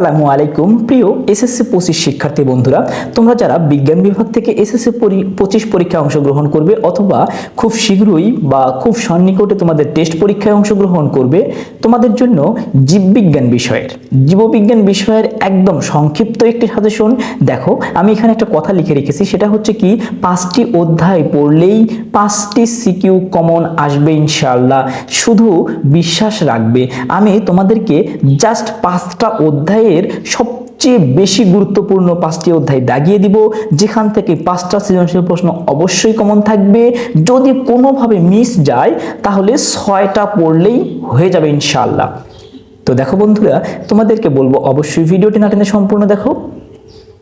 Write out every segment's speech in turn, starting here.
আসসালামু আলাইকুম। প্রিয় এসএসসি পঁচিশ শিক্ষার্থী বন্ধুরা, তোমরা যারা বিজ্ঞান বিভাগ থেকে এসএসসি পঁচিশ পরীক্ষায় অংশগ্রহণ করবে অথবা খুব শীঘ্রই বা খুব সন্নিকটে তোমাদের টেস্ট পরীক্ষায় অংশগ্রহণ করবে, তোমাদের জন্য জীববিজ্ঞান বিষয়ের জীববিজ্ঞান বিষয়ের একদম সংক্ষিপ্ত একটি সাজেশন। দেখো, আমি এখানে একটা কথা লিখে রেখেছি, সেটা হচ্ছে কি, পাঁচটি অধ্যায় পড়লেই পাঁচটি সিকিউ কমন আসবে ইনশাল্লাহ শুধু বিশ্বাস রাখবে। আমি তোমাদেরকে জাস্ট পাঁচটা অধ্যায়ের সবচেয়ে বেশি গুরুত্বপূর্ণ পাঁচটি অধ্যায় দাগিয়ে দিব, যেখান থেকে পাঁচটা সৃজনশীল প্রশ্ন অবশ্যই কমন থাকবে। যদি কোনোভাবে মিস যায়, তাহলে ছয়টা পড়লেই হয়ে যাবে ইনশাআল্লাহ। তো দেখো বন্ধুরা, তোমাদেরকে বলব অবশ্যই ভিডিওটি না টেনে সম্পূর্ণ দেখো।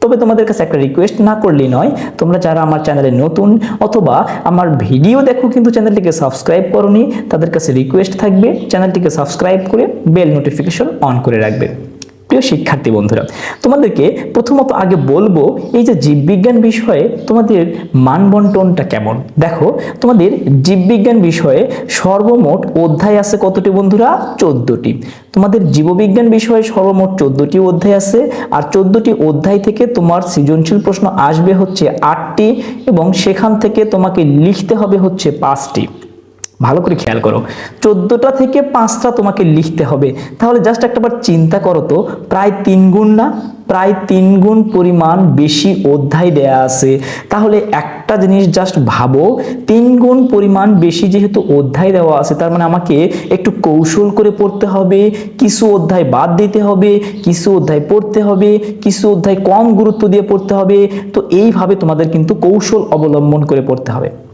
তবে তোমাদের কাছে একটা রিকোয়েস্ট না করলেই নয়, তোমরা যারা আমার চ্যানেলে নতুন অথবা আমার ভিডিও দেখো কিন্তু চ্যানেলটিকে সাবস্ক্রাইব করনি, তাদের কাছে রিকোয়েস্ট থাকবে চ্যানেলটিকে সাবস্ক্রাইব করে বেল নোটিফিকেশন অন করে রাখবে। প্রিয় শিক্ষার্থী বন্ধুরা, তোমাদেরকে প্রথমত আগে বলব এই যে জীববিজ্ঞান বিষয়ে তোমাদের মানবন্টনটা কেমন? দেখো, তোমাদের জীববিজ্ঞান বিষয়ে সর্বমোট অধ্যায় আছে কতটি বন্ধুরা? চোদ্দটি। তোমাদের জীববিজ্ঞান বিষয়ে সর্বমোট চোদ্দটি অধ্যায় আছে, আর চোদ্দটি অধ্যায় থেকে তোমার সৃজনশীল প্রশ্ন আসবে হচ্ছে আটটি, এবং সেখান থেকে তোমাকে লিখতে হবে হচ্ছে পাঁচটি। ভালো করে খেয়াল করো। চোদ্দোটা থেকে পাঁচটা তোমাকে লিখতে হবে। তাহলে জাস্ট একটাবার চিন্তা করো তো, প্রায় তিন গুণ না? প্রায় তিন গুণ পরিমাণ বেশি অধ্যায় দেয়া আছে। তাহলে একটা জিনিস জাস্ট ভাবো, তিন গুণ পরিমাণ বেশি যেহেতু অধ্যায় দেওয়া আছে, তার মানে আমাকে একটু কৌশল করে পড়তে হবে, কিছু অধ্যায় বাদ দিতে হবে, কিছু অধ্যায় পড়তে হবে, কিছু অধ্যায় কম গুরুত্ব দিয়ে পড়তে হবে। তো এইভাবে তোমাদের কিন্তু কৌশল অবলম্বন করে পড়তে হবে।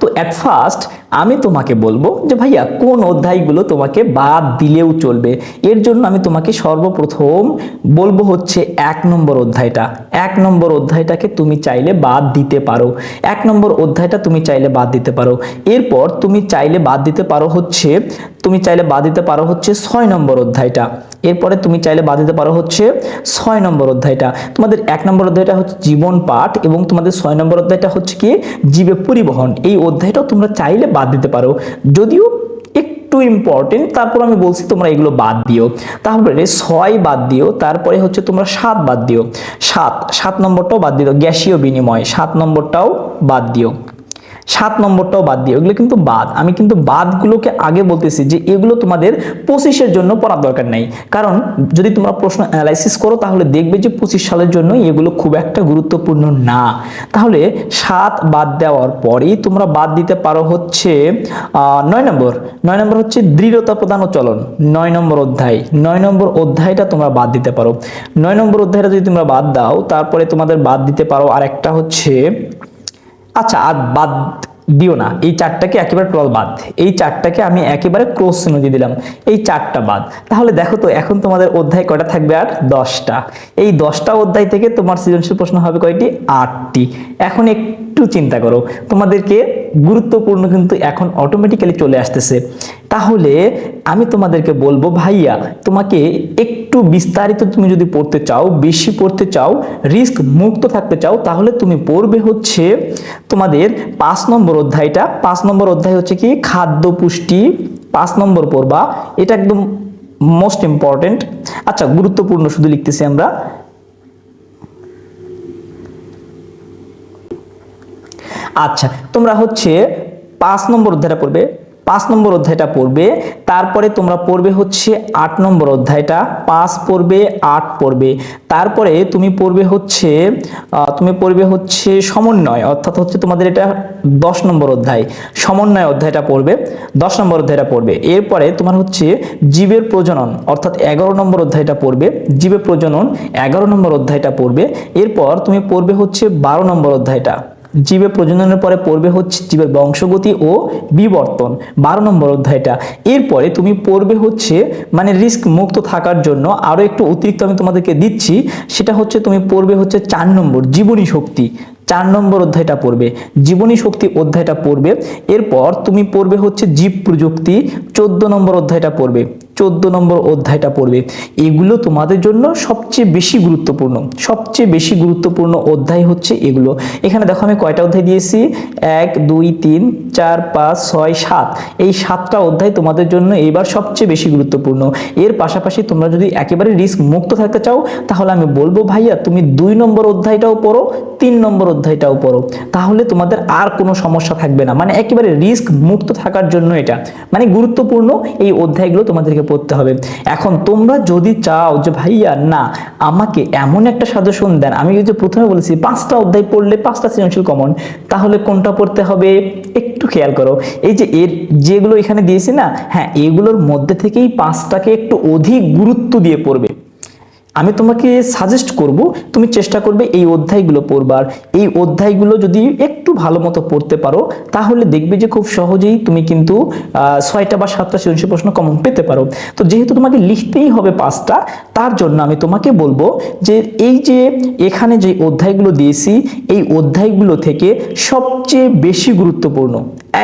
তো অ্যাট ফার্স্ট আমি তোমাকে বলব যে ভাইয়া, কোন অধ্যায়গুলো তোমাকে বাদ দিলেও চলবে। এর জন্য আমি তোমাকে সর্বপ্রথম বলব হচ্ছে এক নম্বর অধ্যায়টা। এক নম্বর অধ্যায়টাকে তুমি চাইলে বাদ দিতে পারো। এক নম্বর অধ্যায়টা তুমি চাইলে বাদ দিতে পারো। এরপর তুমি চাইলে বাদ দিতে পারো হচ্ছে, তুমি চাইলে বাদ দিতে পারো হচ্ছে ছয় নম্বর অধ্যায়টা। এরপরে তুমি চাইলে বাদ দিতে পারো হচ্ছে ছয় নম্বর অধ্যায়টা। তোমাদের এক নম্বর অধ্যায়টা হচ্ছে জীবন পাঠ এবং তোমাদের ছয় নম্বর অধ্যায়টা হচ্ছে কি? জীবে পরিবহন। এই অধ্যায়টাও তোমরা চাইলে বাদ দিতে পারো। যদিও একটু ইম্পর্টেন্ট তারপর আমি বলছি তোমরা এগুলো বাদ দিও। তারপরে ছয় বাদ দিও, তারপরে হচ্ছে তোমরা সাত বাদ দিও। সাত সাত নম্বরটাও বাদ দিও, গ্যাসীয় বিনিময়। সাত নম্বরটাও বাদ দিও। সাত নম্বরটাও বাদ দিয়ে, ওগুলো কিন্তু বাদ। আমি কিন্তু বাদগুলোকে আগে বলতেছি যে এগুলো তোমাদের পঁচিশের জন্য পড়ার দরকার নেই। কারণ যদি তোমরা প্রশ্ন অ্যানালাইসিস করো, তাহলে দেখবে যে পঁচিশ সালের জন্য এগুলো খুব একটা গুরুত্বপূর্ণ না। তাহলে সাত বাদ দেওয়ার পরেই তোমরা বাদ দিতে পারো হচ্ছে নয় নম্বর। নয় নম্বর হচ্ছে দৃঢ়তা প্রদান ও চলন। নয় নম্বর অধ্যায়। নয় নম্বর অধ্যায়টা তোমরা বাদ দিতে পারো। নয় নম্বর অধ্যায়টা যদি তোমরা বাদ দাও, তারপরে তোমাদের বাদ দিতে পারো আর একটা হচ্ছে আচ্ছা আর বাদ দিও না। এই চারটাকে একেবারে টোটাল বাদ। এই চারটাকে আমি একেবারে ক্রোস চিহ্ন দিয়ে দিলাম। এই চারটা বাদ। তাহলে দেখো তো, এখন তোমাদের অধ্যায় কয়টা থাকবে আর? দশটা। এই দশটা অধ্যায় থেকে তোমার সৃজনশীল প্রশ্ন হবে কয়টি? আটটি। এখন একটু চিন্তা করো। তোমাদেরকে গুরুত্বপূর্ণ কিন্তু এখন অটোমেটিক্যালি চলে আসতেছে। তাহলে আমি তোমাদেরকে বলব, ভাইয়া, তোমাকে একটু বিস্তারিত তুমি যদি পড়তে চাও, বেশি পড়তে চাও রিস্ক মুক্ত থাকতে চাও, তাহলে তুমি পড়বে হচ্ছে তোমাদের পাঁচ নম্বর অধ্যায়টা। পাঁচ নম্বর অধ্যায় হচ্ছে কি? খাদ্য পুষ্টি। পাঁচ নম্বর পড়বা। এটা একদম মোস্ট ইম্পর্টেন্ট আচ্ছা গুরুত্বপূর্ণ শুধু লিখতেছি আমরা। আচ্ছা তোমরা হচ্ছে পাঁচ নম্বর অধ্যায়টা পড়বে। পাঁচ নম্বর অধ্যায়টা পড়বে, তারপরে তোমরা পড়বে হচ্ছে আট নম্বর অধ্যায়টা। পাঁচ পড়বে, আট পড়বে। তারপরে তুমি পড়বে হচ্ছে তুমি পড়বে হচ্ছে সমন্বয়, অর্থাৎ হচ্ছে তোমাদের এটা দশ নম্বর অধ্যায়। সমন্বয় অধ্যায়টা পড়বে, দশ নম্বর অধ্যায়টা পড়বে। এরপরে তোমার হচ্ছে জীবের প্রজনন, অর্থাৎ এগারো নম্বর অধ্যায়টা পড়বে। জীবের প্রজনন, এগারো নম্বর অধ্যায়টা পড়বে। এরপর তুমি পড়বে হচ্ছে বারো নম্বর অধ্যায়টা। জীবে প্রজননের পরে পড়বে হচ্ছে জীবের বংশগতি ও বিবর্তন। বারো নম্বর অধ্যায়টা। এরপরে তুমি পড়বে হচ্ছে মানে রিস্ক মুক্ত থাকার জন্য আরও একটু অতিরিক্ত আমি তোমাদেরকে দিচ্ছি, সেটা হচ্ছে তুমি পড়বে হচ্ছে চার নম্বর জীবনী শক্তি। চার নম্বর অধ্যায়টা পড়বে। জীবনী শক্তি অধ্যায়টা পড়বে। এরপর তুমি পড়বে হচ্ছে জীব প্রযুক্তি, চোদ্দ নম্বর অধ্যায়টা পড়বে। চোদ্দ নম্বর অধ্যায়টা পড়বে। এগুলো তোমাদের জন্য সবচেয়ে বেশি গুরুত্বপূর্ণ। সবচেয়ে বেশি গুরুত্বপূর্ণ অধ্যায় হচ্ছে এগুলো। এখানে দেখো আমি কয়টা অধ্যায় দিয়েছি? এক, দুই, তিন, চার, পাঁচ, ছয়, সাত। এই সাতটা অধ্যায় তোমাদের জন্য এবার সবচেয়ে বেশি গুরুত্বপূর্ণ। এর পাশাপাশি তোমরা যদি একেবারে রিস্ক মুক্ত থাকতে চাও, তাহলে আমি বলব ভাইয়া, তুমি দুই নম্বর অধ্যায়টাও পড়ো, তিন নম্বর অধ্যায়টাও পড়ো। তাহলে তোমাদের আর কোনো সমস্যা থাকবে না। মানে একেবারে রিস্ক মুক্ত থাকার জন্য এটা। মানে গুরুত্বপূর্ণ এই অধ্যায়গুলো তোমাদেরকে পড়তে হবে। এখন তোমরা যদি চাও যে, ভাইয়া, না, আমাকে এমন একটা সাজেশন দেন। আমি যে প্রথমে বলেছি, পাঁচটা অধ্যায় পড়লে পাঁচটা সৃজনশীল কমন তাহলে কোনটা পড়তে হবে? একটু খেয়াল করো। এই যে, এর যেগুলো এখানে দিয়েছি না হ্যাঁ এগুলোর মধ্যে থেকেই পাঁচটাকে একটু অধিক গুরুত্ব দিয়ে পড়বে। আমি তোমাকে সাজেস্ট করব, তুমি চেষ্টা করবে এই অধ্যায়গুলো পড়বার। এই অধ্যায়গুলো যদি একটু ভালো মতো পড়তে পারো, তাহলে দেখবে যে খুব সহজেই তুমি কিন্তু ছয়টা বা সাতটা সৃজনশীল প্রশ্ন কমন পেতে পারো। তো যেহেতু তোমাকে লিখতেই হবে পাঁচটা, তার জন্য আমি তোমাকে বলব যে এই যে এখানে যে অধ্যায়গুলো দিয়েছি, এই অধ্যায়গুলো থেকে সবচেয়ে বেশি গুরুত্বপূর্ণ,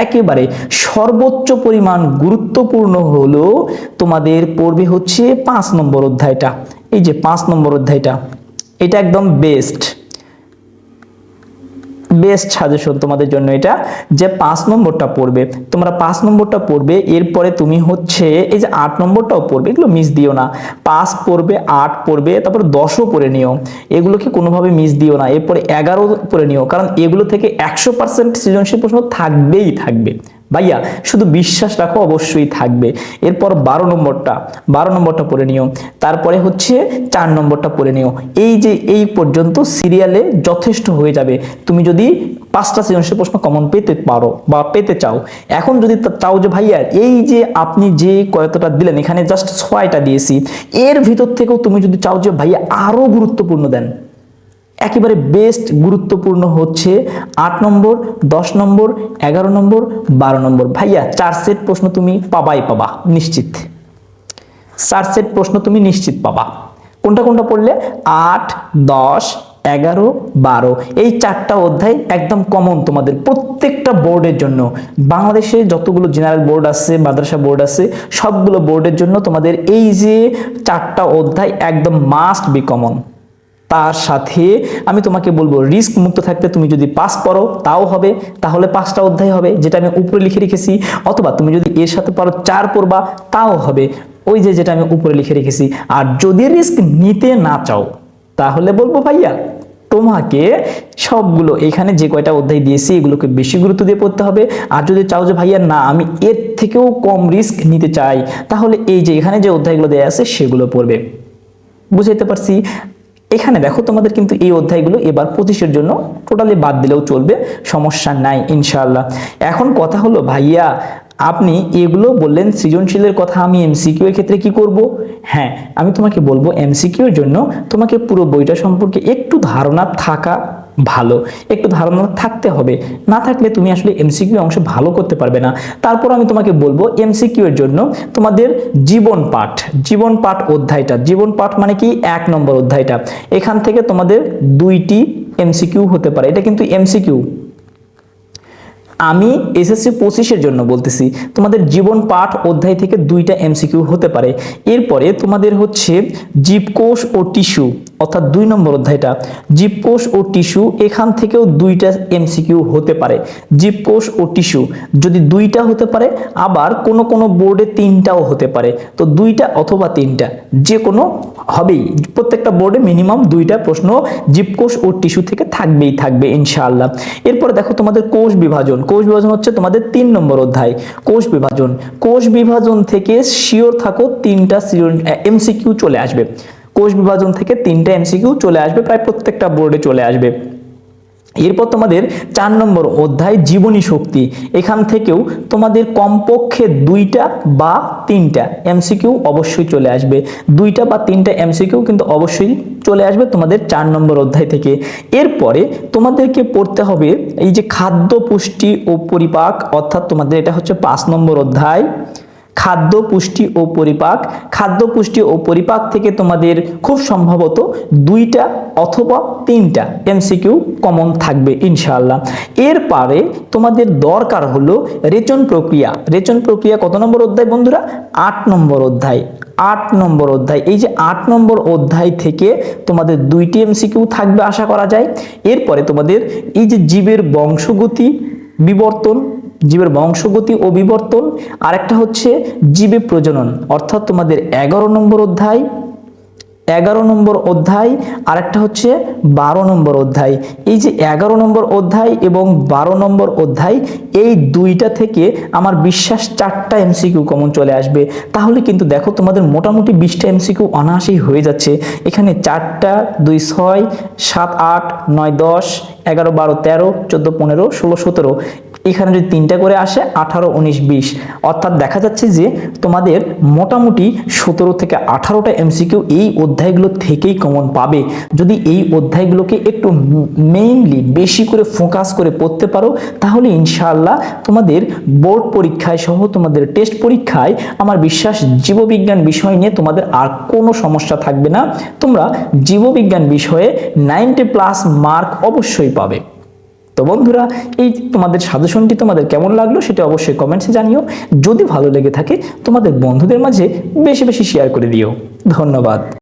একেবারে সর্বোচ্চ পরিমাণ গুরুত্বপূর্ণ হলো তোমাদের পড়বে হচ্ছে পাঁচ নম্বর অধ্যায়টা। এই যে পাঁচ নম্বর অধ্যায়টা, এটা একদম বেস্ট বেস্ট সাজেশন তোমাদের জন্য এটা যে পাঁচ নম্বরটা পড়বে। তোমরা পাঁচ নম্বরটা পড়বে, এরপরে তুমি হচ্ছে এই যে আট নম্বরটাও পড়বে, এগুলো মিস দিও না। পাঁচ পড়বে, আট পড়বে, তারপর দশও পড়ে নিও। এগুলোকে কোনোভাবে মিস দিও না। এরপরে এগারো পড়ে নিও, কারণ এগুলো থেকে একশো পার্সেন্ট সৃজনশীল প্রশ্ন থাকবেই থাকবে। ভাইয়া, শুধু বিশ্বাস রাখো, অবশ্যই থাকবে। এরপর বারো নম্বরটা বারো নম্বরটা পড়ে নিও। তারপরে হচ্ছে চার নম্বরটা পড়ে নিও। এই যে, এই পর্যন্ত সিরিয়ালে যথেষ্ট হয়ে যাবে। তুমি যদি পাঁচটা সৃজনশীল প্রশ্ন কমন পেতে পারো বা পেতে চাও। এখন যদি চাও যে ভাইয়া, এই যে আপনি যে কয়তটা দিলেন, এখানে জাস্ট ছয়টা দিয়েছি। এর ভিতর থেকেও তুমি যদি চাও যে ভাইয়া আরও গুরুত্বপূর্ণ দেন। একেবারে বেস্ট গুরুত্বপূর্ণ হচ্ছে আট নম্বর, দশ নম্বর, এগারো নম্বর, বারো নম্বর। ভাইয়া, চার সেট প্রশ্ন তুমি পাবাই পাবা, নিশ্চিত। চার সেট প্রশ্ন তুমি নিশ্চিত পাবা। কোনটা কোনটা পড়লে? আট, দশ, এগারো, বারো। এই চারটা অধ্যায় একদম কমন তোমাদের প্রত্যেকটা বোর্ডের জন্য। বাংলাদেশে যতগুলো জেনারেল বোর্ড আছে, মাদ্রাসা বোর্ড আছে, সবগুলো বোর্ডের জন্য তোমাদের এই যে চারটা অধ্যায় একদম মাস্ট বি কমন তার সাথে আমি তোমাকে বলব, রিস্ক মুক্ত থাকতে তুমি যদি পাস পড়ো, তাও হবে। তাহলে পাঁচটা অধ্যায় হবে, যেটা আমি উপরে লিখে রেখেছি। অথবা তুমি যদি এর সাথে পারো চার পড়বা, তাও হবে। ওই যে যেটা আমি উপরে লিখে রেখেছি। আর যদি রিস্ক নিতে না চাও, তাহলে বলব ভাইয়া, তোমাকে সবগুলো, এখানে যে কয়টা অধ্যায় দিয়েছি, এগুলোকে বেশি গুরুত্ব দিয়ে পড়তে হবে। আর যদি চাও যে ভাইয়া, না, আমি এর থেকেও কম রিস্ক নিতে চাই, তাহলে এই যে এখানে যে অধ্যায়গুলো দেওয়া আছে, সেগুলো পড়বে। বুঝাইতে পারছি? এখানে দেখো তোমাদের কিন্তু এই অধ্যায়গুলো এবার পঁচিশের জন্য টোটালি বাদ দিলেও চলবে, সমস্যা নাই ইনশাল্লাহ এখন কথা হলো, ভাইয়া, আপনি এগুলো বললেন সৃজনশীলের কথা, আমি এমসিকিউ এর ক্ষেত্রে কি করব? হ্যাঁ আমি তোমাকে বলব এমসিকিউ এর জন্য তোমাকে পুরো বইটা সম্পর্কে একটু ধারণা থাকা ভালো। একটু ধারণা থাকতে হবে। না থাকলে তুমি আসলে এমসিকিউ অংশ ভালো করতে পারবে না। তারপর আমি তোমাকে বলব এমসিকিউ এর জন্য তোমাদের জীবন পাঠ। জীবন পাঠ অধ্যায়টা। জীবন পাঠ মানে কি? এক নম্বর অধ্যায়টা। এখান থেকে তোমাদের দুইটি এমসিকিউ হতে পারে। এটা কিন্তু এমসিকিউ আমি এসএসসি পঁচিশের জন্য বলতেছি, তোমাদের জীবন পাঠ অধ্যায় থেকে দুইটা এমসিকিউ হতে পারে। এরপরে তোমাদের হচ্ছে জীবকোষ ও টিস্যু। অর্থাৎ দুই নম্বর অধ্যায়টা জীবকোষ ও টিস্যু এখান থেকেও দুইটা এমসিকিউ হতে পারে। জীবকোষ ও টিস্যু যদি দুইটা হতে পারে, আবার কোনো কোনো বোর্ডে তিনটাও হতে পারে। তো দুইটা অথবা তিনটা, যে কোনো হবেই। প্রত্যেকটা বোর্ডে মিনিমাম দুইটা প্রশ্ন জীবকোষ ও টিস্যু থেকে থাকবেই, থাকবে ইনশাআল্লাহ। এরপরে দেখো তোমাদের কোষ বিভাজন। কোষ বিভাজন হচ্ছে তোমাদের তিন নম্বর অধ্যায়। কোষ বিভাজন। কোষ বিভাজন থেকে শিওর থাকো তিনটা এমসিকিউ চলে আসবে। কোষ বিভাজন থেকে তিনটা এমসিকিউ চলে আসবে, প্রায় প্রত্যেকটা বোর্ডে চলে আসবে। এরপর তোমাদের চার নম্বর অধ্যায়, জীবনী শক্তি। এখান থেকেও তোমাদের কমপক্ষে দুইটা বা তিনটা এমসিকিউ অবশ্যই চলে আসবে। দুইটা বা তিনটা এমসিকিউ কিন্তু অবশ্যই চলে আসবে তোমাদের চার নম্বর অধ্যায় থেকে। এরপরে তোমাদেরকে পড়তে হবে এই যে খাদ্য পুষ্টি ও পরিপাক, অর্থাৎ তোমাদের এটা হচ্ছে পাঁচ নম্বর অধ্যায়। খাদ্য পুষ্টি ও পরিপাক। খাদ্য পুষ্টি ও পরিপাক থেকে তোমাদের খুব সম্ভবত দুইটা অথবা তিনটা এমসিকিউ কমন থাকবে ইনশাআল্লাহ। এরপরে তোমাদের দরকার হলো রেচন প্রক্রিয়া। রেচন প্রক্রিয়া কত নম্বর অধ্যায় বন্ধুরা? আট নম্বর অধ্যায়। আট নম্বর অধ্যায়। এই যে আট নম্বর অধ্যায় থেকে তোমাদের দুইটি এমসিকিউ থাকবে আশা করা যায়। এরপরে তোমাদের এই যে জীবের বংশগতি বিবর্তন জীবের বংশগতি ও বিবর্তন। আরেকটা হচ্ছে জীবে প্রজনন, অর্থাৎ তোমাদের এগারো নম্বর অধ্যায়, এগারো নম্বর অধ্যায়, আরেকটা হচ্ছে বারো নম্বর অধ্যায়। এই যে এগারো নম্বর অধ্যায় এবং বারো নম্বর অধ্যায়, এই দুইটা থেকে আমার বিশ্বাস চারটা এমসিকিউ কমন চলে আসবে। তাহলে কিন্তু দেখো তোমাদের মোটামুটি বিশটা এমসিকিউ অনায়াসেই হয়ে যাচ্ছে। এখানে চারটা, দুই ছয়, সাত আট, নয় দশ, এগারো বারো তেরো, চোদ্দ পনেরো, ষোলো সতেরো। এখানে যদি তিনটা করে আসে আঠারো, উনিশ, বিশ, অর্থাৎ দেখা যাচ্ছে যে তোমাদের মোটামুটি সতেরো থেকে আঠারোটা এমসিকিউ এই অধ্যায়গুলো থেকেই কমন পাবে। যদি এই অধ্যায়গুলোকে একটু মেইনলি বেশি করে ফোকাস করে পড়তে পারো, তাহলে ইনশাআল্লাহ তোমাদের বোর্ড পরীক্ষায় সহ তোমাদের টেস্ট পরীক্ষায় আমার বিশ্বাস জীববিজ্ঞান বিষয় নিয়ে তোমাদের আর কোনো সমস্যা থাকবে না। তোমরা জীববিজ্ঞান বিষয়ে নাইনটি প্লাস মার্ক অবশ্যই পাবে। তো বন্ধুরা, এই তোমাদের সাজেশনটি তোমাদের কেমন লাগল সেটা অবশ্যই কমেন্টসে জানিও। যদি ভালো লেগে থাকে, তোমাদের বন্ধুদের মাঝে বেশি বেশি শেয়ার করে দিও। ধন্যবাদ।